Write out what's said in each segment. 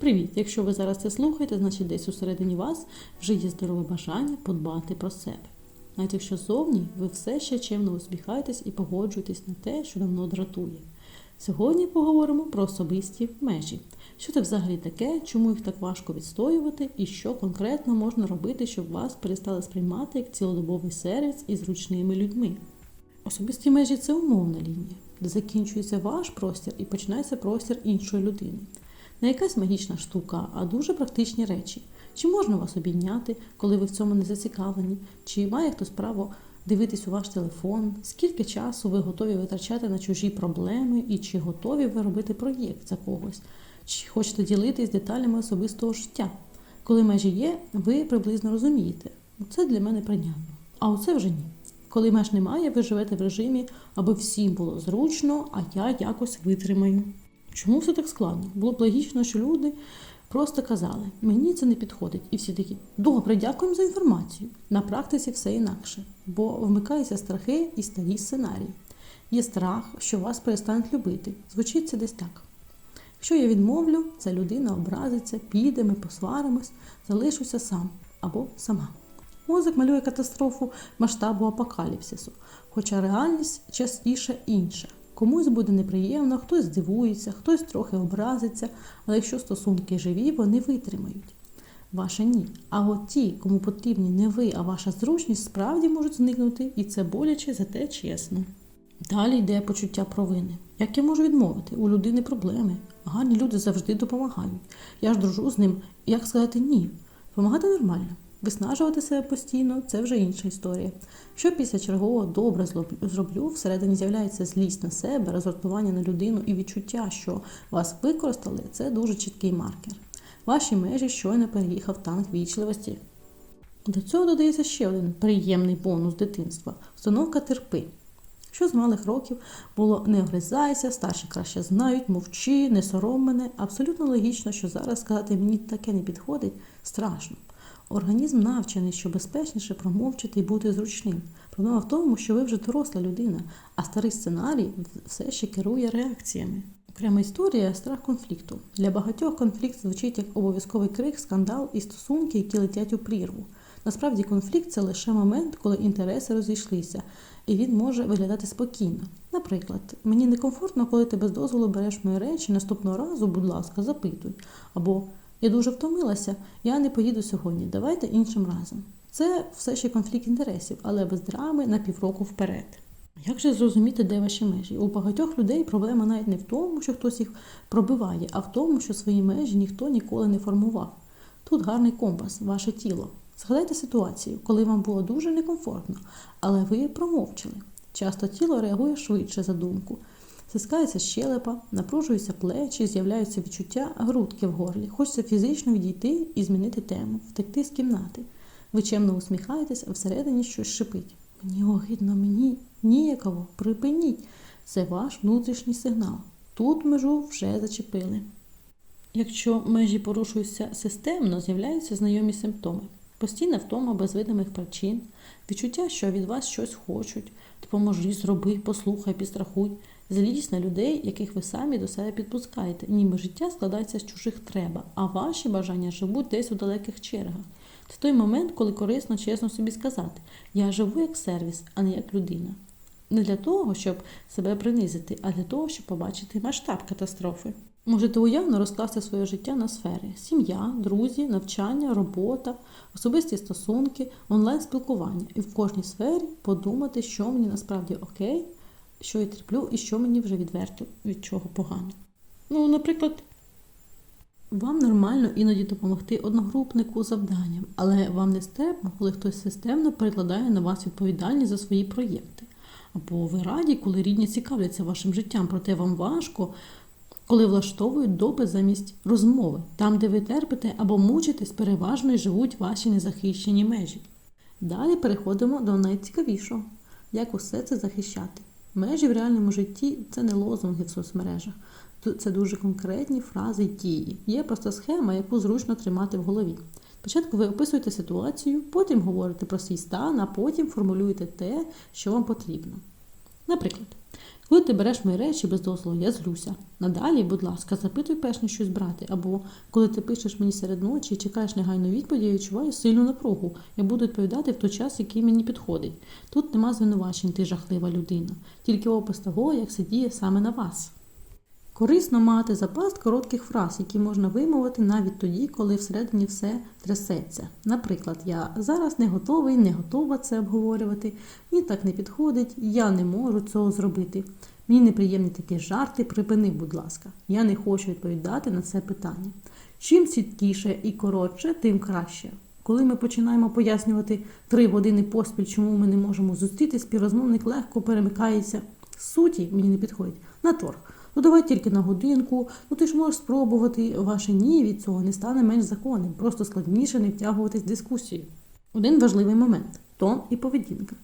Привіт! Якщо ви зараз це слухаєте, значить десь усередині вас вже є здорове бажання подбати про себе. Навіть якщо зовні ви все ще чемно усміхаєтесь і погоджуєтесь на те, що давно дратує. Сьогодні поговоримо про особисті межі. Що це взагалі таке, чому їх так важко відстоювати, і що конкретно можна робити, щоб вас перестали сприймати як цілодобовий сервіс із зручними людьми. Особисті межі це умовна лінія, де закінчується ваш простір і починається простір іншої людини. Не якась магічна штука, а дуже практичні речі. Чи можна вас обійняти, коли ви в цьому не зацікавлені? Чи має хтось право дивитись у ваш телефон? Скільки часу ви готові витрачати на чужі проблеми, і чи готові ви робити проєкт за когось? Чи хочете ділитись деталями особистого життя? Коли межі є, ви приблизно розумієте. Це для мене прийнятно. А оце вже ні. Коли меж немає, ви живете в режимі, аби всім було зручно, а я якось витримаю. Чому все так складно? Було б логічно, що люди просто казали, мені це не підходить. І всі такі, добре, дякуємо за інформацію. На практиці все інакше, бо вмикаються страхи і старі сценарії. Є страх, що вас перестануть любити. Звучить це десь так. Якщо я відмовлю, ця людина образиться, піде, ми посваримось, залишуся сам або сама. Мозок малює катастрофу масштабу апокаліпсису, хоча реальність частіше інша. Комусь буде неприємно, хтось здивується, хтось трохи образиться, але якщо стосунки живі, вони витримають. Ваше ні. А от ті, кому потрібні не ви, а ваша зручність, справді можуть зникнути, і це боляче, зате чесно. Далі йде почуття провини. Як я можу відмовити? У людини проблеми. Гарні люди завжди допомагають. Я ж дружу з ним. Як сказати ні? Помагати нормально. Виснажувати себе постійно це вже інша історія. Що після чергового добре зроблю, всередині з'являється злість на себе, розгортування на людину і відчуття, що вас використали, це дуже чіткий маркер. Ваші межі щойно переїхав танк вічливості. До цього додається ще один приємний бонус дитинства установка терпи. Що з малих років було не огризайся, старші краще знають, мовчи, не сором мене. Абсолютно логічно, що зараз сказати мені таке не підходить, страшно. Організм навчений, що безпечніше промовчати і бути зручним. Проблема в тому, що ви вже доросла людина, а старий сценарій все ще керує реакціями. Окрема історія страх конфлікту. Для багатьох конфлікт звучить як обов'язковий крик, скандал і стосунки, які летять у прірву. Насправді, конфлікт це лише момент, коли інтереси розійшлися, і він може виглядати спокійно. Наприклад, мені некомфортно, коли ти без дозволу береш мої речі, наступного разу, будь ласка, запитуй. Або я дуже втомилася, я не поїду сьогодні. Давайте іншим разом. Це все ще конфлікт інтересів, але без драми на півроку вперед. Як же зрозуміти, де ваші межі? У багатьох людей проблема навіть не в тому, що хтось їх пробиває, а в тому, що свої межі ніхто ніколи не формував. Тут гарний компас, ваше тіло. Згадайте ситуацію, коли вам було дуже некомфортно, але ви промовчали. Часто тіло реагує швидше за думку. Стискається щелепа, напружуються плечі, з'являються відчуття грудки в горлі. Хочеться фізично відійти і змінити тему, втекти з кімнати. Ви чемно усміхаєтесь, а всередині щось шипить. Мені огидно, мені ніяково, припиніть. Це ваш внутрішній сигнал. Тут межу вже зачепили. Якщо межі порушуються системно, з'являються знайомі симптоми. Постійна втома без видимих причин, відчуття, що від вас щось хочуть, допоможи, зроби, послухай, підстрахуй, злість на людей, яких ви самі до себе підпускаєте, ніби життя складається з чужих треба, а ваші бажання живуть десь у далеких чергах. Це той момент, коли корисно чесно собі сказати: я живу як сервіс, а не як людина. Не для того, щоб себе принизити, а для того, щоб побачити масштаб катастрофи. Можете уявно розкласти своє життя на сфери: сім'я, друзі, навчання, робота, особисті стосунки, онлайн-спілкування. І в кожній сфері подумати, що мені насправді окей, що я терплю і що мені вже відверто від чого погано. Ну, наприклад, вам нормально іноді допомогти одногрупнику завданням, але вам не стерпно, коли хтось системно перекладає на вас відповідальність за свої проєкти. Або ви раді, коли рідні цікавляться вашим життям, проте вам важко коли влаштовують допис замість розмови, там, де ви терпите або мучитесь, переважно й живуть ваші незахищені межі. Далі переходимо до найцікавішого як усе це захищати. Межі в реальному житті це не лозунги в соцмережах, це дуже конкретні фрази дії. Є просто схема, яку зручно тримати в голові. Спочатку ви описуєте ситуацію, потім говорите про свій стан, а потім формулюєте те, що вам потрібно. Наприклад, Коли ти береш мої речі без дозволу, я злюся. Надалі, будь ласка, запитуй перш ніж щось брати. Або коли ти пишеш мені серед ночі і чекаєш негайну відповіді, я відчуваю сильну напругу. Я буду відповідати в той час, який мені підходить. Тут нема звинувачень, ти жахлива людина, тільки опис того, як це діє саме на вас. Корисно мати запас коротких фраз, які можна вимовити навіть тоді, коли всередині все трясеться. Наприклад, я зараз не готовий, не готова це обговорювати, мені так не підходить, я не можу цього зробити. Мені неприємні такі жарти, припини, будь ласка. Я не хочу відповідати на це питання. Чим чіткіше і коротше, тим краще. Коли ми починаємо пояснювати три години поспіль, чому ми не можемо зустрітись, співрозмовник легко перемикається. Суті мені не підходить на торг. Ну давай тільки на годинку, ну ти ж можеш спробувати. Ваше ні від цього не стане менш законним, просто складніше не втягуватись в дискусію. Один важливий момент тон і поведінка.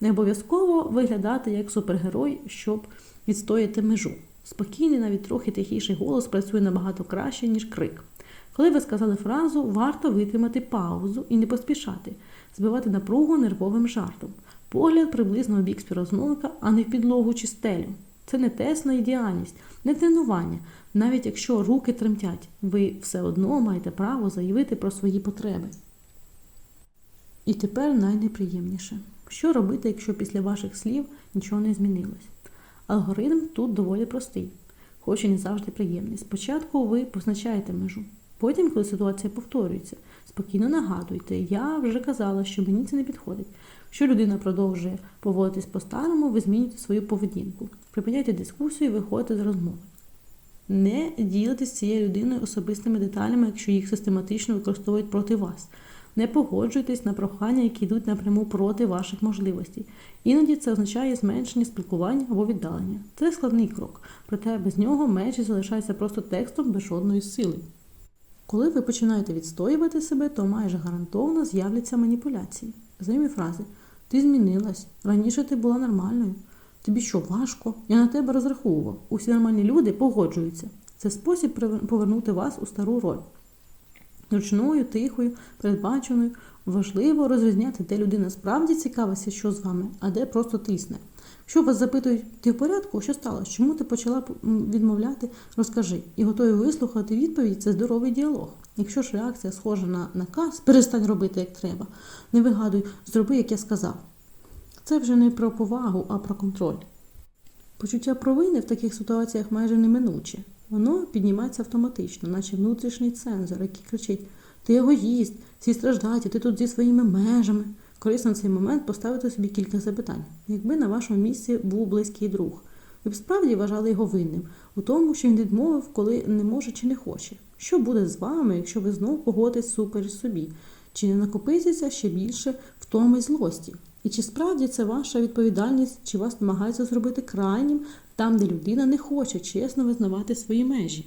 Не обов'язково виглядати як супергерой, щоб відстояти межу. Спокійний, навіть трохи тихіший голос працює набагато краще, ніж крик. Коли ви сказали фразу, варто витримати паузу і не поспішати, збивати напругу нервовим жартом. Погляд приблизно у бік співрозмовника, а не в підлогу чи стелю. Це не тест на ідеальність, не тренування. Навіть якщо руки тремтять, ви все одно маєте право заявити про свої потреби. І тепер найнеприємніше. Що робити, якщо після ваших слів нічого не змінилось? Алгоритм тут доволі простий, хоч і не завжди приємний. Спочатку ви позначаєте межу. Потім, коли ситуація повторюється, спокійно нагадуйте, я вже казала, що мені це не підходить. Якщо людина продовжує поводитись по-старому, ви змінюєте свою поведінку. Припиняйте дискусію і виходите з розмови. Не ділитесь з цією людиною особистими деталями, якщо їх систематично використовують проти вас. Не погоджуйтесь на прохання, які йдуть напряму проти ваших можливостей. Іноді це означає зменшення спілкування або віддалення. Це складний крок, проте без нього межі залишаються просто текстом без жодної сили. Коли ви починаєте відстоювати себе, то майже гарантовано з'являться маніпуляції. Знайомі фрази Ти змінилась, раніше ти була нормальною. Тобі що, важко? Я на тебе розраховував. Усі нормальні люди погоджуються. Це спосіб повернути вас у стару роль. Ручною, тихою, передбаченою. Важливо розрізняти, де людина справді цікавиться, що з вами, а де просто тисне. Якщо вас запитують, ти в порядку, що сталося? Чому ти почала відмовляти? Розкажи. І готові вислухати відповідь це здоровий діалог. Якщо ж реакція схожа на наказ, перестань робити як треба. Не вигадуй, зроби, як я сказав. Це вже не про повагу, а про контроль. Почуття провини в таких ситуаціях майже неминуче. Воно піднімається автоматично, наче внутрішній цензор, який кричить: Ти егоїст, всі страждають, ти тут зі своїми межами. Корисно на цей момент поставити собі кілька запитань. Якби на вашому місці був близький друг, ви б справді вважали його винним у тому, що він відмовив, коли не може чи не хоче. Що буде з вами, якщо ви знов погодитесь супереч собі? Чи не накопиться ще більше втоми злості? І чи справді це ваша відповідальність, чи вас намагаються зробити крайнім там, де людина не хоче чесно визнавати свої межі?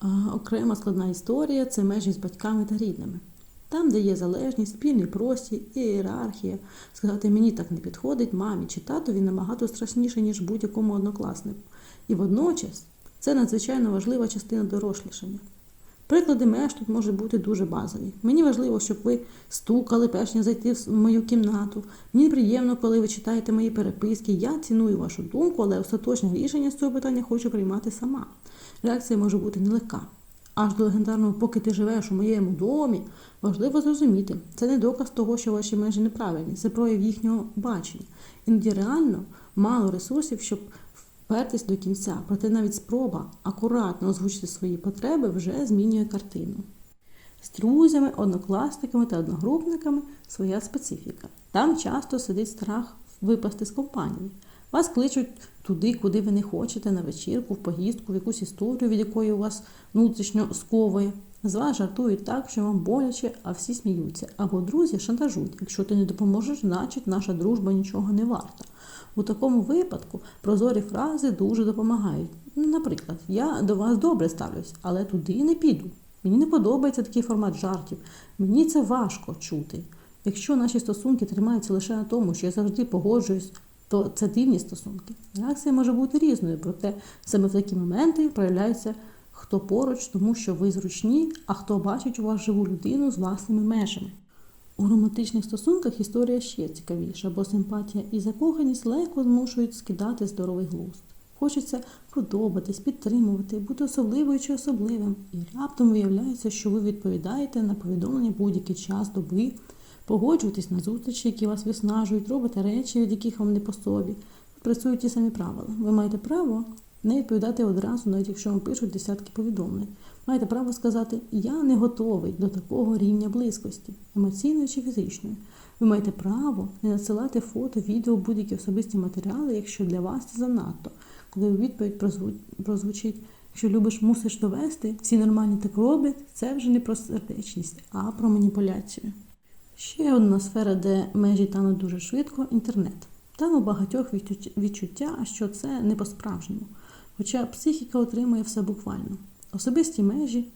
А окрема складна історія це межі з батьками та рідними. Там, де є залежність, спільний простір, ієрархія, сказати мені так не підходить, мамі чи татові набагато страшніше, ніж будь-якому однокласнику. І водночас це надзвичайно важлива частина дорослішання. Приклади меж тут можуть бути дуже базові. Мені важливо, щоб ви стукали, перш ніж зайти в мою кімнату. Мені приємно, коли ви читаєте мої переписки. Я ціную вашу думку, але остаточне рішення з цього питання хочу приймати сама. Реакція може бути нелегка. Аж до легендарного, поки ти живеш у моєму домі, важливо зрозуміти, це не доказ того, що ваші межі неправильні, це прояв їхнього бачення. Іноді реально мало ресурсів, щоб впертись до кінця, проте навіть спроба акуратно озвучити свої потреби вже змінює картину. З друзями, однокласниками та одногрупниками своя специфіка. Там часто сидить страх випасти з компанії. Вас кличуть туди, куди ви не хочете, на вечірку, в поїздку, в якусь історію, від якої у вас внутрішньо сковує. З вас жартують так, що вам боляче, а всі сміються. Або друзі шантажують. Якщо ти не допоможеш, значить наша дружба нічого не варта. У такому випадку прозорі фрази дуже допомагають. Наприклад, я до вас добре ставлюсь, але туди не піду. Мені не подобається такий формат жартів. Мені це важко чути. Якщо наші стосунки тримаються лише на тому, що я завжди погоджуюсь, то це дивні стосунки. Реакція може бути різною, проте саме в такі моменти проявляється хто поруч, тому що ви зручні, а хто бачить у вас живу людину з власними межами. У романтичних стосунках історія ще цікавіша, бо симпатія і закоханість легко змушують скидати здоровий глузд. Хочеться подобатись, підтримувати, бути особливою чи особливим. І раптом виявляється, що ви відповідаєте на повідомлення будь-який час доби, погоджуєтесь на зустрічі, які вас виснажують, робите речі, від яких вам не по собі. Працюють ті самі правила. Ви маєте право не відповідати одразу, навіть якщо вам пишуть десятки повідомлень. Маєте право сказати Я не готовий до такого рівня близькості, емоційної чи фізичної. Ви маєте право не надсилати фото, відео, будь-які особисті матеріали, якщо для вас це занадто. Коли відповідь прозву- прозвучить, якщо любиш, мусиш довести, всі нормальні так роблять, це вже не про сердечність, а про маніпуляцію. Ще одна сфера, де межі тануть дуже швидко інтернет. Там у багатьох відчуття- що це не по-справжньому. Хоча психіка отримує все буквально. Особисті межі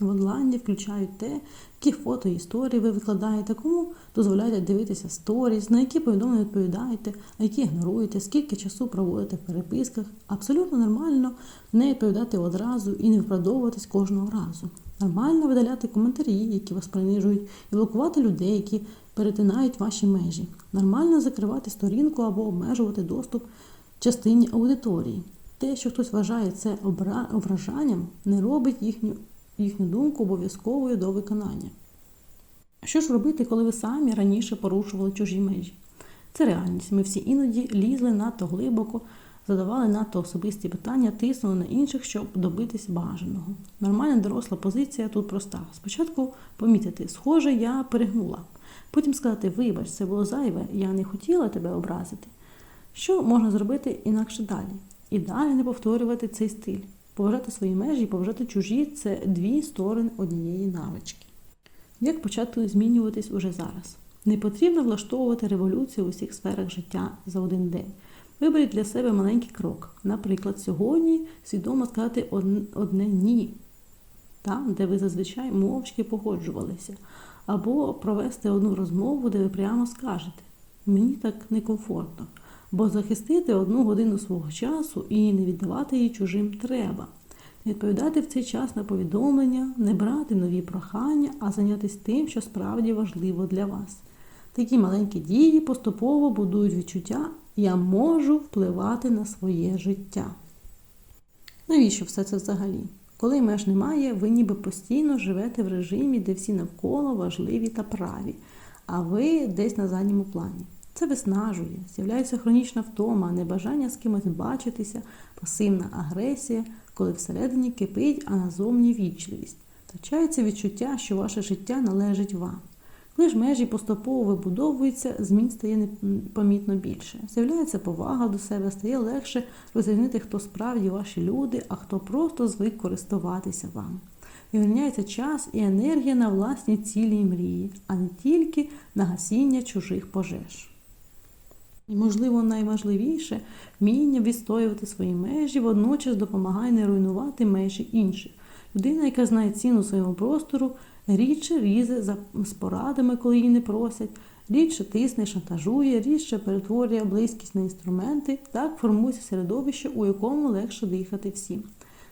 в онлайні включають те, які фото і історії ви викладаєте, кому дозволяєте дивитися сторіс, на які повідомлення відповідаєте, а які ігноруєте, скільки часу проводите в переписках. Абсолютно нормально не відповідати одразу і не виправдовуватись кожного разу. Нормально видаляти коментарі, які вас принижують, і блокувати людей, які перетинають ваші межі. Нормально закривати сторінку або обмежувати доступ частині аудиторії. Те, що хтось вважає це ображанням, не робить їхню, їхню думку обов'язковою до виконання. Що ж робити, коли ви самі раніше порушували чужі межі? Це реальність. Ми всі іноді лізли надто глибоко, задавали надто особисті питання, тиснули на інших, щоб добитись бажаного. Нормальна доросла позиція тут проста. Спочатку помітити, схоже, я перегнула. Потім сказати, вибач, це було зайве, я не хотіла тебе образити. Що можна зробити інакше далі? І далі не повторювати цей стиль. Поважати свої межі поважати чужі це дві сторони однієї навички. Як почати змінюватись уже зараз? Не потрібно влаштовувати революцію у всіх сферах життя за один день. Виберіть для себе маленький крок. Наприклад, сьогодні свідомо сказати одне ні, там, де ви зазвичай мовчки погоджувалися, або провести одну розмову, де ви прямо скажете мені так некомфортно, бо захистити одну годину свого часу і не віддавати її чужим треба. Не відповідати в цей час на повідомлення, не брати нові прохання, а зайнятися тим, що справді важливо для вас. Такі маленькі дії поступово будують відчуття я можу впливати на своє життя. Навіщо все це взагалі? Коли меж немає, ви ніби постійно живете в режимі, де всі навколо важливі та праві, а ви десь на задньому плані. Це виснажує, з'являється хронічна втома, небажання з кимось бачитися, пасивна агресія, коли всередині кипить, а назовні вічливість. Втрачається відчуття, що ваше життя належить вам. Ж межі поступово вибудовуються, змін стає непомітно більше. З'являється повага до себе, стає легше розрізнити, хто справді ваші люди, а хто просто звик користуватися вами. Вивільняється час і енергія на власні цілі і мрії, а не тільки на гасіння чужих пожеж. І, можливо, найважливіше вміння відстоювати свої межі, водночас допомагає не руйнувати межі інших. Людина, яка знає ціну своєму простору, рідше різе з порадами, коли її не просять, рідше тисне, шантажує, рідше перетворює близькість на інструменти, так формується середовище, у якому легше дихати всім.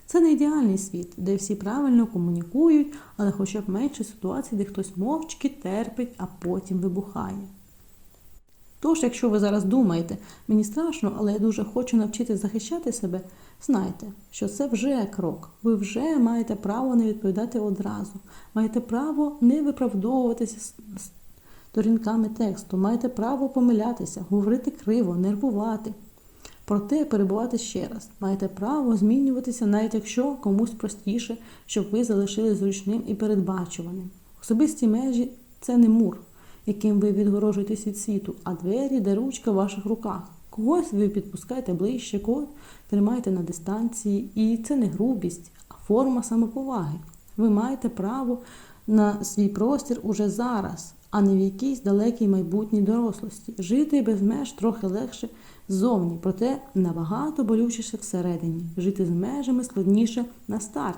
Це не ідеальний світ, де всі правильно комунікують, але хоча б менше ситуацій, де хтось мовчки терпить, а потім вибухає. Тож, якщо ви зараз думаєте, мені страшно, але я дуже хочу навчитися захищати себе, знайте, що це вже крок. Ви вже маєте право не відповідати одразу, маєте право не виправдовуватися сторінками тексту, маєте право помилятися, говорити криво, нервувати. Проте перебувати ще раз. Маєте право змінюватися, навіть якщо комусь простіше, щоб ви залишились зручним і передбачуваним. Особисті межі це не мур яким ви відгорожуєтесь від світу, а двері, де ручка в ваших руках. Когось ви підпускаєте ближче, когось тримаєте на дистанції, і це не грубість, а форма самоповаги. Ви маєте право на свій простір уже зараз, а не в якійсь далекій майбутній дорослості. Жити без меж трохи легше ззовні, проте набагато болючіше всередині. Жити з межами складніше на старті.